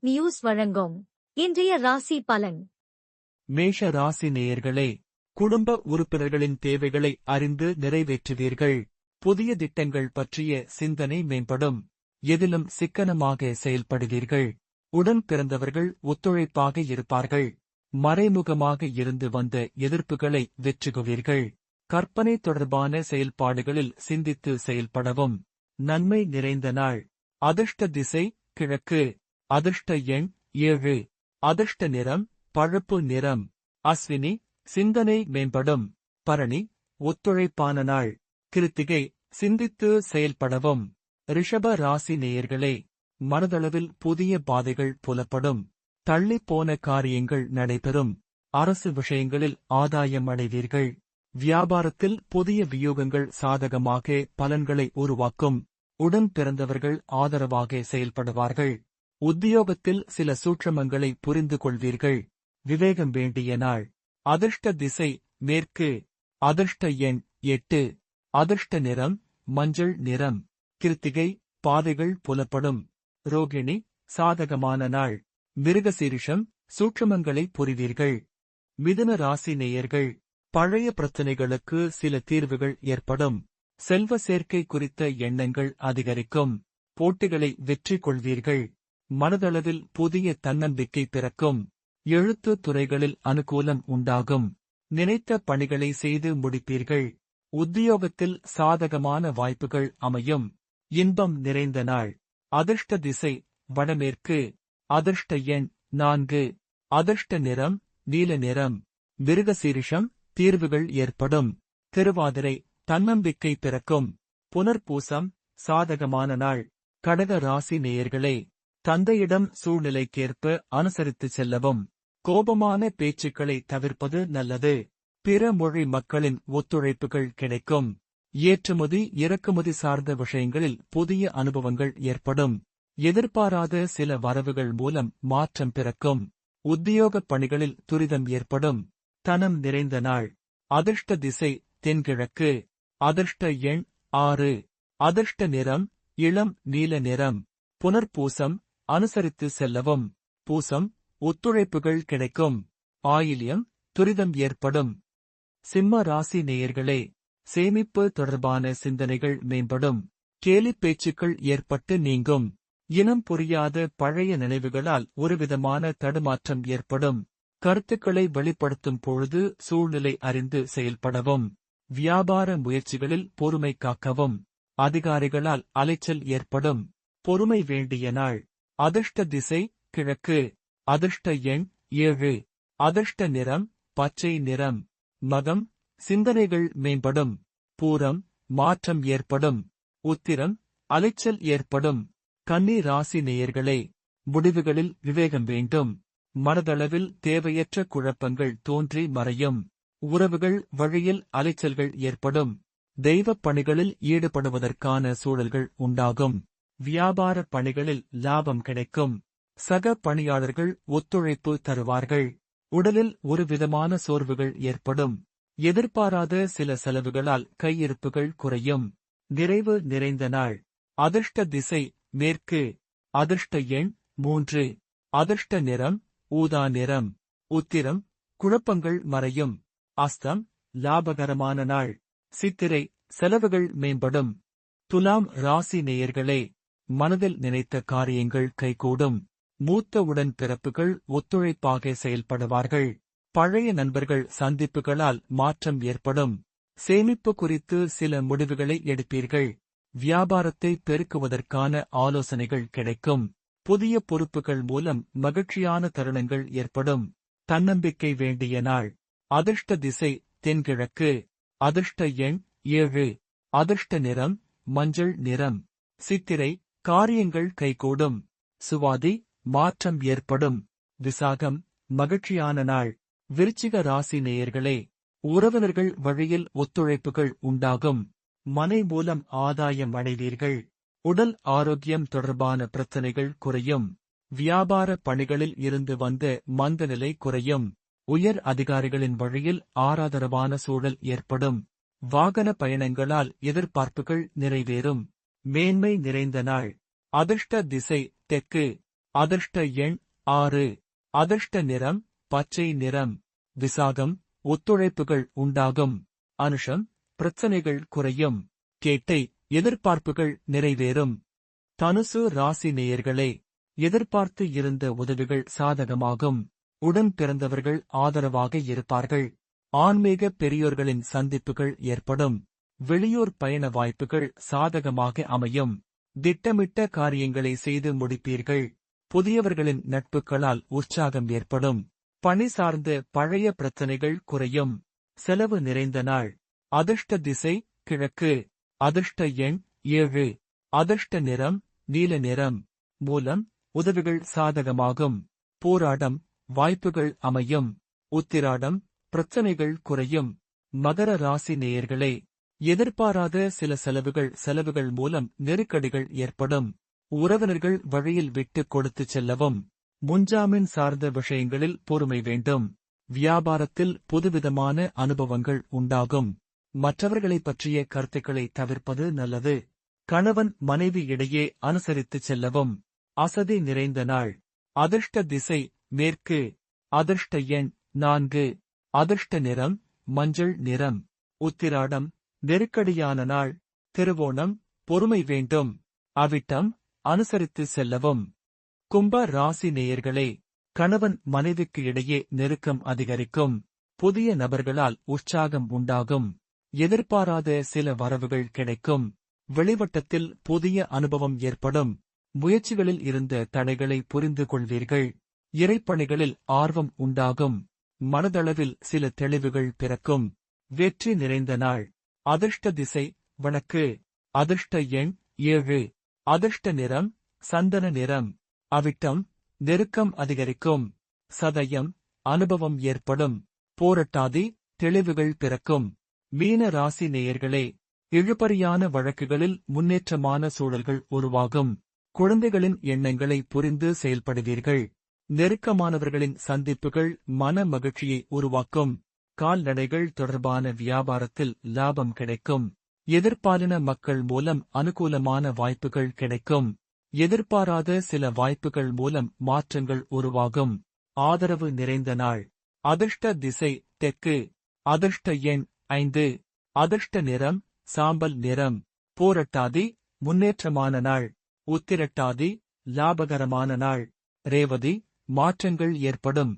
News வழங்கும். இன்றைய ராசி பலன். மேஷ ராசி நேயர்களே குடும்ப உறுப்பினர்களின் தேவைகளை அறிந்து நிறைவேற்றுவீர்கள். புதிய திட்டங்கள் பற்றிய சிந்தனை மேம்படும். எதிலும் சிக்கனமாக செயல்படுவீர்கள். உடன் பிறந்தவர்கள் ஒத்துழைப்பாக இருப்பார்கள். மறைமுகமாக இருந்து வந்த எதிர்ப்புகளை வெற்றுகுவீர்கள். கற்பனை தொடர்பான செயல்பாடுகளில் சிந்தித்து செயல்படவும். நன்மை நிறைந்த நாள். அதிர்ஷ்ட திசை கிழக்கு. அதிர்ஷ்ட எண் ஏழு. அதிர்ஷ்ட நிறம் பழுப்பு நிறம். அஸ்வினி சிந்தனை மேம்படும். பரணி ஒத்துழைப்பான நாள். கிருத்திகை சிந்தித்து செயல்படவும். ரிஷப ராசி நேயர்களே மனதளவில் புதிய பாதைகள் புலப்படும். தள்ளிப்போன காரியங்கள் நடைபெறும். அரசு விஷயங்களில் ஆதாயம் அடைவீர்கள். வியாபாரத்தில் புதிய வியூகங்கள் சாதகமாக பலன்களை உருவாக்கும். உடன் பிறந்தவர்கள் ஆதரவாக செயல்படுவார்கள். உத்தியோகத்தில் சில சூட்சமங்களை புரிந்து கொள்வீர்கள் விவேகம் வேண்டிய நாள். அதிர்ஷ்ட திசை மேற்கு. அதிர்ஷ்ட எண் எட்டு. அதிர்ஷ்ட நிறம் மஞ்சள் நிறம். கிருத்திகை பாதைகள் புலப்படும். ரோகிணி சாதகமான நாள். மிருகசீரிஷம் சூட்சமங்களை புரிவீர்கள். மிதுன ராசி நேயர்கள். பழைய பிரச்சனைகளுக்கு சில தீர்வுகள் ஏற்படும். செல்வ சேர்க்கை குறித்த எண்ணங்கள் அதிகரிக்கும். போட்டிகளை வெற்றி கொள்வீர்கள் மனதளவில் புதிய தன்னம்பிக்கை பிறக்கும். எழுத்து துறைகளில் அனுகூலம் உண்டாகும். நினைத்த பணிகளை செய்து முடிப்பீர்கள். உத்தியோகத்தில் சாதகமான வாய்ப்புகள் அமையும். இன்பம் நிறைந்த நாள். அதிர்ஷ்ட திசை வடமேற்கு. அதிர்ஷ்ட எண் நான்கு. அதிர்ஷ்ட நிறம் நீல நிறம். மிருகசீரிஷம் தீர்வுகள் ஏற்படும். திருவாதிரை தன்னம்பிக்கை பிறக்கும். புனர்பூசம் சாதகமான நாள். கடக ராசி நேயர்களே. தந்தையிடம் சூழ்நிலைக்கேற்ப அனுசரித்து செல்லவும். கோபமான பேச்சுக்களை தவிர்ப்பது நல்லது. பிற மொழி மக்களின் ஒத்துழைப்புகள் கிடைக்கும். ஏற்றுமதி இறக்குமதி சார்ந்த விஷயங்களில் புதிய அனுபவங்கள் ஏற்படும். எதிர்பாராத சில வரவுகள் மூலம் மாற்றம் பிறக்கும். உத்தியோகப் பணிகளில் துரிதம் ஏற்படும். தனம் நிறைந்த நாள். அதிர்ஷ்ட திசை தென்கிழக்கு. அதிர்ஷ்ட எண் ஆறு. அதிர்ஷ்ட நிறம் இளம் நீல நிறம். புனர்பூசம் அனுசரித்து செல்லவும். பூசம் ஒத்துழைப்புகள் கிடைக்கும். ஆயில்யம் துரிதம் ஏற்படும். சிம்ம ராசி நேயர்களே சேமிப்பு தொடர்பான சிந்தனைகள் மேம்படும். கேலிப் பேச்சுக்கள் ஏற்பட்டு நீங்கும். இனம் புரியாத பழைய நினைவுகளால் ஒருவிதமான தடுமாற்றம் ஏற்படும். கருத்துக்களை வெளிப்படுத்தும் பொழுது சூழ்நிலை அறிந்து செயல்படவும். வியாபார முயற்சிகளில் பொறுமை காக்கவும். அதிகாரிகளால் அலைச்சல் ஏற்படும். பொறுமை வேண்டிய நாள். அதிர்ஷ்ட திசை கிழக்கு. அதிர்ஷ்ட எண் ஏழு. அதிர்ஷ்ட நிறம் பச்சை நிறம். மதம் சிந்தனைகள் மேம்படும். பூரம் மாற்றம் ஏற்படும். உத்திரம் அலைச்சல் ஏற்படும். கன்னி ராசி நேயர்களே முடிவுகளில் விவேகம் வேண்டும். மனதளவில் தேவையற்ற குழப்பங்கள் தோன்றி மறையும். உறவுகள் வழியில் அலைச்சல்கள் ஏற்படும். தெய்வப் பணிகளில் ஈடுபடுவதற்கான சூழல்கள் உண்டாகும். வியாபாரப் பணிகளில் லாபம் கிடைக்கும். சக பணியாளர்கள் ஒத்துழைப்பு தருவார்கள். உடலில் ஒரு விதமான சோர்வுகள் ஏற்படும். எதிர்பாராத சில செலவுகளால் கையிருப்புகள் குறையும். நிறைவு நிறைந்த நாள். அதிர்ஷ்ட திசை மேற்கு. அதிர்ஷ்ட எண் மூன்று. அதிர்ஷ்ட நிறம் ஊதா நிறம். உத்திரம் குழப்பங்கள் மறையும். அஸ்தம் லாபகரமான நாள். சித்திரை செலவுகள் மேம்படும். துலாம் ராசி நேயர்களே மனதில் நினைத்த காரியங்கள் கைகூடும். மூத்த உடன் பிறப்புகள் ஒத்துழைப்பாக செயல்படுவார்கள். பழைய நண்பர்கள் சந்திப்புகளால் மாற்றம் ஏற்படும். சேமிப்பு குறித்து சில முடிவுகளை எடுப்பீர்கள். வியாபாரத்தை பெருக்குவதற்கான ஆலோசனைகள் கிடைக்கும். புதிய பொறுப்புகள் மூலம் மகிழ்ச்சியான தருணங்கள் ஏற்படும். தன்னம்பிக்கை வேண்டிய நாள். அதிர்ஷ்ட திசை தென்கிழக்கு. அதிர்ஷ்ட எண் ஏழு. அதிர்ஷ்ட நிறம் மஞ்சள் நிறம். சித்திரை காரியங்கள் கைகூடும். சுவாதி மாற்றம் ஏற்படும். விசாகம் மகிழ்ச்சியான நாள். விருச்சிக ராசி நேயர்களே உறவினர்கள் வழியில் ஒத்துழைப்புகள் உண்டாகும். மனை மூலம் ஆதாயம் அடைவீர்கள். உடல் ஆரோக்கியம் தொடர்பான பிரச்சனைகள் குறையும். வியாபார பணிகளில் இருந்து வந்த மந்தநிலை குறையும். உயர் அதிகாரிகளின் வழியில் ஆராதரவான சூழல் ஏற்படும். வாகன பயணங்களால் எதிர்பார்ப்புகள் நிறைவேறும். மேன்மை நிறைந்த நாள். அதிர்ஷ்ட திசை தெற்கு. அதிர்ஷ்ட எண் ஆறு. அதிர்ஷ்ட நிறம் பச்சை நிறம். விசாகம் ஒத்துழைப்புகள் உண்டாகும். அனுஷம் பிரச்சனைகள் குறையும். கேட்டை எதிர்பார்ப்புகள் நிறைவேறும். தனுசு ராசி நேயர்களே எதிர்பார்த்து இருந்த உதவிகள் சாதகமாகும். உடன் பிறந்தவர்கள் ஆதரவாக இருப்பார்கள். ஆன்மீக பெரியோர்களின் சந்திப்புகள் ஏற்படும். வெளியூர் பயண வாய்ப்புகள் சாதகமாக அமையும். திட்டமிட்ட காரியங்களை செய்து முடிப்பீர்கள். புதியவர்களின் நட்புகளால் உற்சாகம் ஏற்படும். பணி சார்ந்த பழைய பிரச்சனைகள் குறையும். செலவு நிறைந்த நாள். அதிர்ஷ்ட திசை கிழக்கு. அதிர்ஷ்ட எண் ஏழு. அதிர்ஷ்ட நிறம் நீல நிறம். மூலம் உதவிகள் சாதகமாகும். போராடம் வாய்ப்புகள் அமையும். உத்திராடம் பிரச்சனைகள் குறையும். மகர ராசி நேயர்களே எதிர்பாராத சில செலவுகள் செலவுகள் மூலம் நெருக்கடிகள் ஏற்படும். உறவினர்கள் வழியில் விட்டுக் கொடுத்துச் செல்லவும். முன்ஜாமீன் சார்ந்த விஷயங்களில் பொறுமை வேண்டும். வியாபாரத்தில் புதுவிதமான அனுபவங்கள் உண்டாகும். மற்றவர்களைப் பற்றிய கருத்துக்களை தவிர்ப்பது நல்லது. கணவன் மனைவி இடையே அனுசரித்துச் செல்லவும். அசதி நிறைந்த நாள். அதிர்ஷ்ட திசை மேற்கு. அதிர்ஷ்ட எண் நான்கு. அதிர்ஷ்ட நிறம் மஞ்சள் நிறம். உத்திராடம். நெருக்கடியான நாள் திருவோணம் பொறுமை வேண்டும். அவிட்டம் அனுசரித்து செல்லவும். கும்ப ராசி நேயர்களே கணவன் மனைவிக்கு இடையே நெருக்கம் அதிகரிக்கும். புதிய நபர்களால் உற்சாகம் உண்டாகும். எதிர்பாராத சில வரவுகள் கிடைக்கும். வெளிவட்டத்தில் புதிய அனுபவம் ஏற்படும். முயற்சிகளில் இருந்த தடைகளை புரிந்து கொள்வீர்கள். இறைப்பணிகளில் ஆர்வம் உண்டாகும். மனதளவில் சில தெளிவுகள் பிறக்கும். வெற்றி நிறைந்த நாள். அதிர்ஷ்ட திசை வணக்கு அதிர்ஷ்ட எண் ஏழு. அதிர்ஷ்ட நிறம் சந்தன நிறம். அவிட்டம் நெருக்கம் அதிகரிக்கும். சதயம் அனுபவம் ஏற்படும். போரட்டாதி தெளிவுகள் பிறக்கும். மீன ராசி நேயர்களே இழுபறியான வழக்குகளில் முன்னேற்றமான சூழல்கள் உருவாகும். குழந்தைகளின் எண்ணங்களை புரிந்து செயல்படுவீர்கள். நெருக்கமானவர்களின் சந்திப்புகள் மன மகிழ்ச்சியை உருவாக்கும். கால்நடைகள் தொடர்பான வியாபாரத்தில் லாபம் கிடைக்கும். எதிர்பாலின மக்கள் மூலம் அனுகூலமான வாய்ப்புகள் கிடைக்கும். எதிர்பாராத சில வாய்ப்புகள் மூலம் மாற்றங்கள் உருவாகும். ஆதரவு நிறைந்த நாள். அதிர்ஷ்ட திசை தெற்கு. அதிர்ஷ்ட எண் ஐந்து. அதிர்ஷ்ட நிறம் சாம்பல் நிறம். போரட்டாதி முன்னேற்றமான நாள். உத்திரட்டாதி லாபகரமான நாள். ரேவதி மாற்றங்கள் ஏற்படும்.